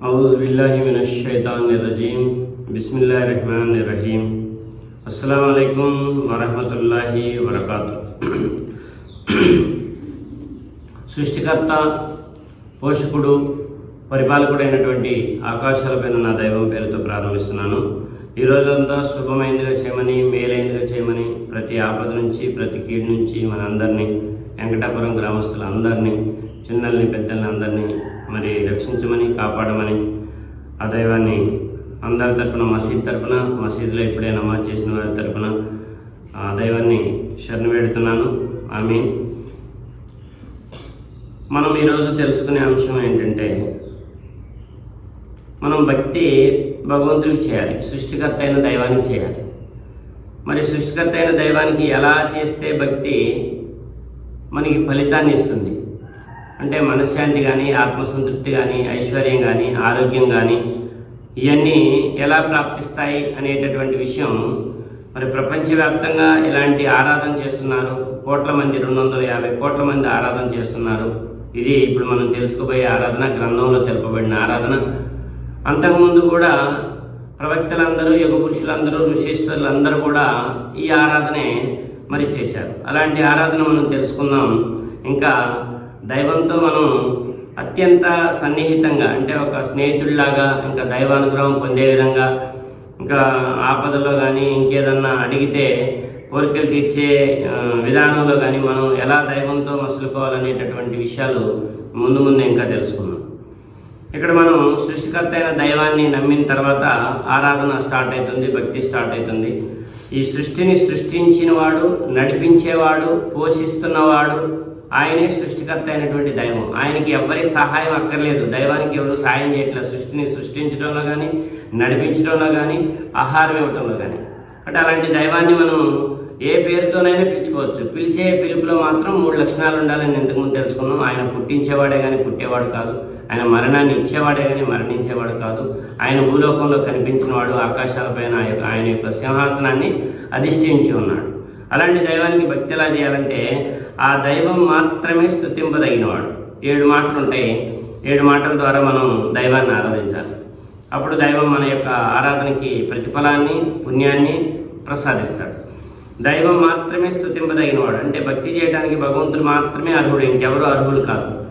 अवज़बिल्लिमिनशैतानरजीम बसमीम अल्लाम वरहमल वरक సృష్టికర్త పోషకుడు పరిపాలకుడైనటువంటి ఆకాశాలపైన నా దైవం పేరుతో ప్రారంభిస్తున్నాను. ఈ రోజంతా శుభమైనదిగా చేయమని మేలైందిగా చేయమని ప్రతి ఆపద నుంచి ప్రతి కీడు నుంచి మనందరినీ వెంకటాపురం గ్రామస్తులందరినీ చిన్నల్ని పెద్దల్ని అందరినీ మరి రక్షించమని కాపాడమని ఆ దైవాన్ని అందరి తరపున మసీద్ తరపున మసీదులో ఇప్పుడే నమాజ్ చేసిన వారి తరపున ఆ దైవాన్ని శరణ వేడుతున్నాను. ఆమె మనం ఈరోజు తెలుసుకునే అంశం ఏంటంటే మనం భక్తి భగవంతుడికి చేయాలి సృష్టికర్త అయిన దైవానికి చేయాలి. మరి సృష్టికర్త అయిన దైవానికి ఎలా చేస్తే భక్తి మనకి ఫలితాన్ని ఇస్తుంది? అంటే మనశ్శాంతి కానీ ఆత్మసంతృప్తి కానీ ఐశ్వర్యం కానీ ఆరోగ్యం కానీ ఇవన్నీ ఎలా ప్రాప్తిస్తాయి అనేటటువంటి విషయం మరి ప్రపంచవ్యాప్తంగా ఇలాంటి ఆరాధన చేస్తున్నారు? కోట్ల మంది రెండు వందల యాభై కోట్ల మంది ఆరాధన చేస్తున్నారు. ఇది ఇప్పుడు మనం తెలుసుకోబోయే ఆరాధన గ్రంథంలో తెలుపబడిన ఆరాధన. అంతకుముందు కూడా ప్రవక్తలందరూ యుగ పురుషులందరూ ఋషీశ్వరులు అందరూ కూడా ఈ ఆరాధనే మరి చేశారు. అలాంటి ఆరాధన మనం తెలుసుకుందాం. ఇంకా దైవంతో మనం అత్యంత సన్నిహితంగా అంటే ఒక స్నేహితుడిలాగా ఇంకా దైవానుగ్రహం పొందే విధంగా ఇంకా ఆపదలో కానీ ఇంకేదన్నా అడిగితే కోరికలు తీర్చే విధానంలో కానీ మనం ఎలా దైవంతో మసులుకోవాలనేటటువంటి విషయాలు ముందు ముందు ఇంకా తెలుసుకుందాం. ఇక్కడ మనం సృష్టికర్త అయిన దైవాన్ని నమ్మిన తర్వాత ఆరాధన స్టార్ట్ అవుతుంది భక్తి స్టార్ట్ అవుతుంది. ఈ సృష్టిని సృష్టించినవాడు నడిపించేవాడు పోషిస్తున్నవాడు ఆయనే సృష్టికర్త అయినటువంటి దైవం. ఆయనకి ఎవరి సహాయం అక్కర్లేదు. దైవానికి ఎవరు సహాయం చేయట్లేదు. సృష్టిని సృష్టించడంలో కానీ నడిపించడంలో కానీ ఆహారం ఇవ్వడంలో కానీ అంటే అలాంటి దైవాన్ని మనం ఏ పేరుతోనైనా పిలుచుకోవచ్చు. పిలిచే పిలుపులో మాత్రం మూడు లక్షణాలు ఉండాలని ఇంతకుముందు తెలుసుకున్నాం ఆయన పుట్టించేవాడే కానీ పుట్టేవాడు కాదు. ఆయన మరణాన్ని ఇచ్చేవాడే కానీ మరణించేవాడు కాదు. ఆయన భూలోకంలో కనిపించినవాడు ఆకాశాలపైన ఆయన యొక్క- ఆయన యొక్క సింహాసనాన్ని అధిష్ఠించి ఉన్నాడు. అలాంటి దైవానికి భక్తి ఎలా చేయాలంటే ఆ దైవం మాత్రమే స్థుతింపదగినవాడు ఏడు మాటలు ఉంటాయి. ఏడు మాటల ద్వారా మనం దైవాన్ని ఆరాధించాలి. అప్పుడు దైవం మన యొక్క ఆరాధనకి ప్రతిఫలాన్ని పుణ్యాన్ని ప్రసాదిస్తాడు. దైవం మాత్రమే స్థుతింపదగినవాడు అంటే భక్తి చేయడానికి భగవంతుడు మాత్రమే అర్హుడు. ఇంకెవరు అర్హులు కాదు.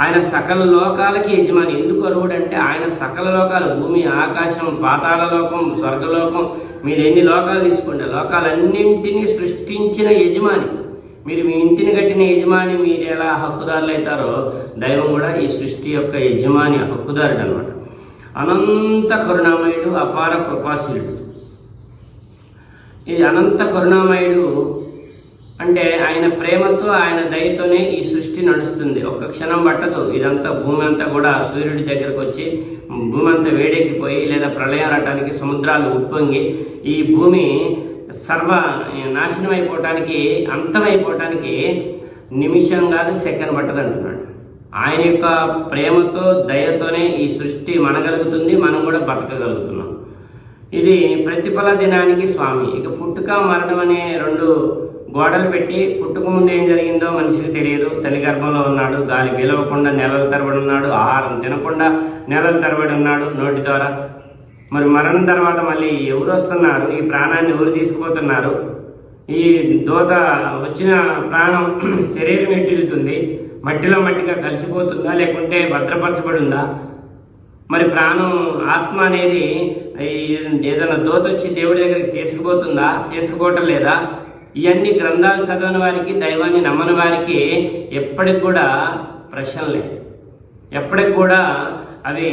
ఆయన సకల లోకాలకి యజమాని. ఎందుకు అర్హుడు అంటే ఆయన సకల లోకాలు. భూమి ఆకాశం పాతాళ లోకం స్వర్గలోకం. మీరు ఎన్ని లోకాలు తీసుకోండి లోకాలన్నింటినీ సృష్టించిన యజమాని. మీరు మీ ఇంటిని కట్టిన యజమాని మీరు ఎలా హక్కుదారులు అవుతారో దైవం కూడా ఈ సృష్టి యొక్క యజమాని హక్కుదారుడు అనమాట అనంత కరుణామయుడు అపార కృపాశీలుడు. ఈ అనంత కరుణామయుడు అంటే ఆయన ప్రేమతో ఆయన దయతోనే ఈ సృష్టి నడుస్తుంది. ఒక్క క్షణం పట్టదు. ఇదంతా భూమి అంతా కూడా సూర్యుడి దగ్గరకు వచ్చి భూమి అంతా వేడెక్కిపోయి లేదా ప్రళయం రావడానికి సముద్రాలు ఉప్పొంగి ఈ భూమి సర్వ నాశనం అయిపోవటానికి అంతమైపోవటానికి నిమిషం కాదు సెకండ్ పట్టదు అంటున్నాడు ఆయన యొక్క ప్రేమతో దయతోనే ఈ సృష్టి మనగలుగుతుంది. మనం కూడా బతకగలుగుతున్నాం. ఇది ప్రతిఫల దినానికి స్వామి. ఇక పుట్టుక మరణం అనే రెండు గోడలు పెట్టి పుట్టుక ముందు ఏం జరిగిందో మనిషికి తెలియదు. తల్లి గర్భంలో ఉన్నాడు గాలి పిలవకుండా నెలల తరబడి ఉన్నాడు ఆహారం తినకుండా నెలల తరబడి ఉన్నాడు నోటి ద్వారా. మరి మరణం తర్వాత మళ్ళీ ఎవరు వస్తున్నారు ఈ ప్రాణాన్ని ఎవరు తీసుకుపోతున్నారు? ఈ దోత వచ్చిన ప్రాణం శరీరం ఎట్టిల్తుంది మట్టిలో మట్టిగా కలిసిపోతుందా? లేకుంటే భద్రపరచబడి ఉందా? మరి ప్రాణం ఆత్మ అనేది ఏదైనా దోత వచ్చి దేవుడి దగ్గరికి తీసుకుపోతుందా? తీసుకుపోవటం లేదా ఇవన్నీ గ్రంథాలు చదవని వారికి దైవాన్ని నమ్మని వారికి ఎప్పటికి కూడా ప్రశ్నలే ఎప్పటికి కూడా అవి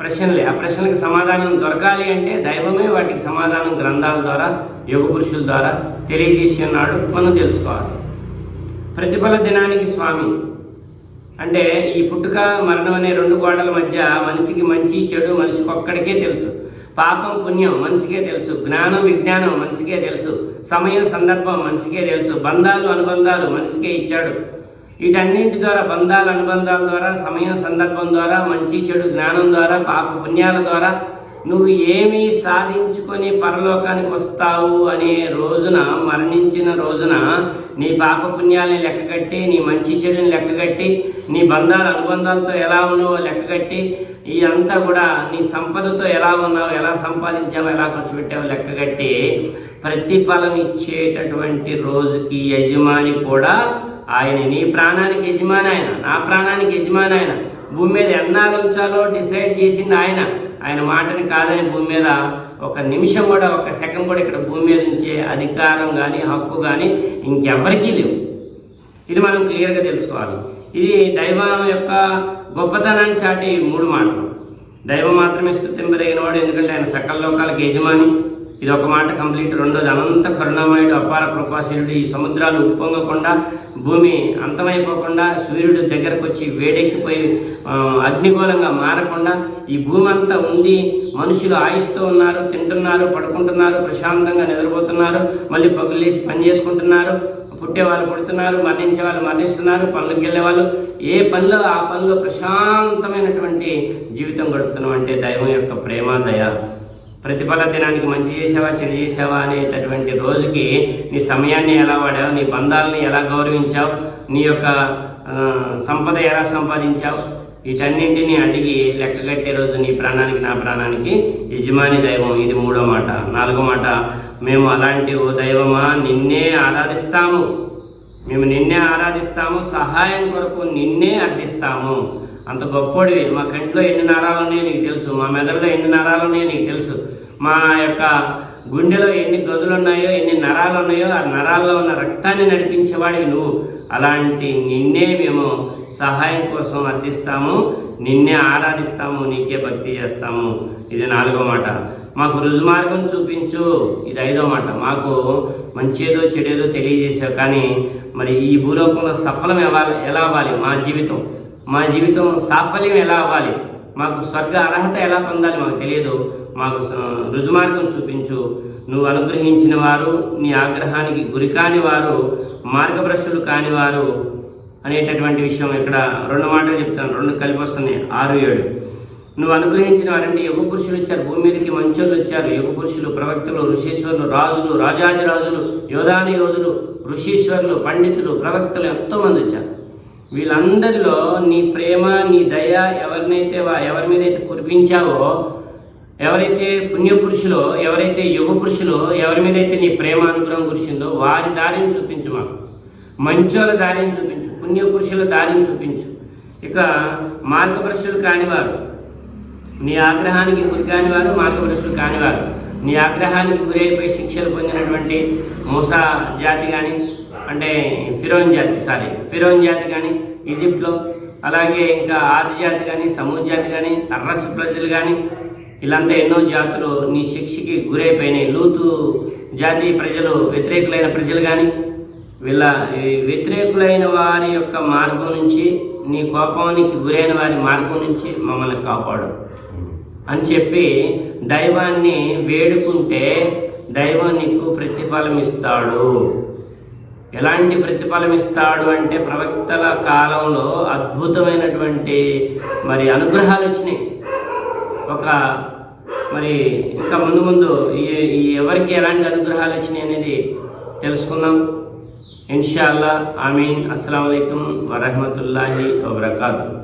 ప్రశ్నలే ఆ ప్రశ్నలకు సమాధానం దొరకాలి అంటే దైవమే వాటికి సమాధానం గ్రంథాల ద్వారా యోగ పురుషుల ద్వారా తెలియజేసి ఉన్నాడు. మనం తెలుసుకోవాలి. ప్రతిఫల దినానికి స్వామి అంటే ఈ పుట్టుక మరణం అనే రెండు గోడల మధ్య మనిషికి మంచి చెడు మనిషికి ఒక్కడికే తెలుసు. పాపం పుణ్యం మనిషికే తెలుసు. జ్ఞానం విజ్ఞానం మనిషికే తెలుసు. సమయం సందర్భం మనిషికే తెలుసు. బంధాలు అనుబంధాలు మనిషికే ఇచ్చాడు. వీటన్నింటి ద్వారా బంధాల అనుబంధాల ద్వారా సమయం సందర్భం ద్వారా మంచి చెడు జ్ఞానం ద్వారా పాప పుణ్యాల ద్వారా నువ్వు ఏమి సాధించుకొని పరలోకానికి వస్తావు అనే రోజున మరణించిన రోజున నీ పాపపుణ్యాలని లెక్కగట్టి నీ మంచి చెడుని లెక్కగట్టి నీ బంధాల అనుబంధాలతో ఎలా ఉన్నావో లెక్కగట్టి ఈ అంతా కూడా నీ సంపదతో ఎలా ఉన్నావు ఎలా సంపాదించావు ఎలా ఖర్చు పెట్టావు లెక్క కట్టి ప్రతిఫలం ఇచ్చేటటువంటి రోజుకి యజమాని కూడా ఆయన. నీ ప్రాణానికి యజమాని ఆయన నా ప్రాణానికి యజమాని ఆయన. భూమి మీద ఎన్నాళ్ళు ఉంచాలో డిసైడ్ చేసింది ఆయన. ఆయన మాటని కాదని భూమి మీద ఒక నిమిషం కూడా ఒక సెకండ్ కూడా ఇక్కడ భూమి మీద ఉంచే అధికారం కానీ హక్కు కానీ ఇంకెవ్వరికీ లేవు. ఇది మనం క్లియర్గా తెలుసుకోవాలి. ఇది దైవం యొక్క గొప్పతనాన్ని చాటి మూడు మాటలు. దైవం మాత్రమే స్థుతింపదగినవాడు ఎందుకంటే ఆయన సకల లోకాలకు యజమాని. ఇది ఒక మాట కంప్లీట్. రెండోది అనంత కరుణామయుడు అపార కృపాశీలుడు. ఈ సముద్రాలు ఉప్పొంగకుండా భూమి అంతమైపోకుండా సూర్యుడు దగ్గరకు వచ్చి వేడెక్కిపోయి అగ్నిగోళంగా మారకుండా ఈ భూమి అంతా ఉండి మనుషులు ఆయుస్తూ ఉన్నారు తింటున్నారు పడుకుంటున్నారు ప్రశాంతంగా నిద్రపోతున్నారు మళ్ళీ పగులేసి పని చేసుకుంటున్నారు పుట్టే వాళ్ళు పుడుతున్నారు మరణించే వాళ్ళు మరణిస్తున్నారు పనులకు వెళ్ళే వాళ్ళు. ఏ పనిలో ఆ పనిలో ప్రశాంతమైనటువంటి జీవితం గడుపుతున్నాం అంటే దైవం యొక్క ప్రేమ దయ. ప్రతిఫల దినానికి మంచి చేసావా చెడు చేసావా అనేటటువంటి రోజుకి నీ సమయాన్ని ఎలా వాడావు నీ బంధాలని ఎలా గౌరవించావు నీ యొక్క సంపద ఎలా సంపాదించావు వీటన్నింటినీ అడిగి లెక్క కట్టే రోజు నీ ప్రాణానికి నా ప్రాణానికి యజమాని దైవం. ఇది మూడో మాట. నాలుగో మాట. మేము అలాంటి ఓ దైవమా? నిన్నే ఆరాధిస్తాము. మేము నిన్నే ఆరాధిస్తాము. సహాయం కొరకు నిన్నే అర్థిస్తాము అంత గొప్పోడివి. మా కంట్లో ఎన్ని నరాలు ఉన్నాయో నీకు తెలుసు. మా మెదడులో ఎన్ని నరాలు ఉన్నాయో నీకు తెలుసు. మా యొక్క గుండెలో ఎన్ని గదులు ఉన్నాయో ఎన్ని నరాలు ఉన్నాయో ఆ నరాల్లో ఉన్న రక్తాన్ని నడిపించేవాడివి నువ్వు. అలాంటి నిన్నే మేము సహాయం కోసం అర్థిస్తాము నిన్నే ఆరాధిస్తాము నీకే భక్తి చేస్తాము. ఇది నాలుగో మాట. మాకు రుజుమార్గం చూపించు. ఇది ఐదో మాట. మాకు మంచేదో చెడేదో తెలియజేసావు కానీ మరి ఈ భూలోకంలో సఫలం ఇవ్వాలి ఎలా అవ్వాలి? మా జీవితం. మా జీవితం సాఫల్యం ఎలా అవ్వాలి? మాకు స్వర్గ అర్హత ఎలా పొందాలి మాకు తెలియదు. మాకు రుజుమార్గం చూపించు. నువ్వు అనుగ్రహించిన వారు నీ ఆగ్రహానికి గురి కాని వారు మార్గభ్రష్టులు కాని వారు అనేటటువంటి విషయం ఇక్కడ రెండు మాటలు చెప్తాను. రెండు కలిపి వస్తున్నాయి. ఆరు ఏడు. నువ్వు అనుగ్రహించిన వారంటే యుగ పురుషులు ఇచ్చారు. భూమి మీదకి మంచోళ్ళు వచ్చారు. యుగ పురుషులు ప్రవక్తలు ఋషీశ్వరులు రాజులు రాజాది రాజులు యోధాని యోధులు ఋషీశ్వరులు పండితులు ప్రవక్తలు ఎంతో మంది వచ్చారు. వీళ్ళందరిలో నీ ప్రేమ నీ దయ ఎవరినైతే వా- ఎవరి మీద అయితే కురిపించావో ఎవరైతే పుణ్యపురుషులో ఎవరైతే యుగ పురుషులో ఎవరి మీద అయితే నీ ప్రేమ అనుగ్రహం గురిచిందో వారి దారిని చూపించు మాకు. మంచోళ్ళ దారిని చూపించు పుణ్యపురుషుల దారిని చూపించు. ఇక మార్గభ్రష్టులు కానివారు నీ ఆగ్రహానికి గురి కానివారు మార్గభ్రష్టులు కానివారు. నీ ఆగ్రహానికి గురైపోయి శిక్షలు పొందినటువంటి మూసా జాతి కానీ అంటే ఫిరోన్ జాతి సారీ ఫిరోన్ జాతి కానీ ఈజిప్ట్లో అలాగే ఇంకా ఆది జాతి కానీ సమూహ జాతి కానీ అర్రస్ ప్రజలు కానీ ఇలాంటి ఎన్నో జాతులు నీ శిక్షకి గురైపోయినాయి. లూతు జాతి ప్రజలు వ్యతిరేకులైన ప్రజలు కానీ వీళ్ళ వ్యతిరేకులైన వారి యొక్క మార్గం నుంచి నీ కోపానికి గురైన వారి మార్గం నుంచి మమ్మల్ని కాపాడు. అని చెప్పి దైవాన్ని వేడుకుంటే దైవం నీకు ప్రతిఫలం ఇస్తాడు ఎలాంటి ప్రతిఫలం ఇస్తాడు అంటే ప్రవక్తల కాలంలో అద్భుతమైనటువంటి మరి అనుగ్రహాలు వచ్చినాయి. ఒక మరి ఇంకా ముందు ముందు ఈ ఎవరికి ఎలాంటి అనుగ్రహాలు వచ్చినాయి అనేది తెలుసుకుందాం. ఇన్షాల్లా ఆమీన్. అస్సలం అయికం వరహమతుల్లాహి వబర్కాతు.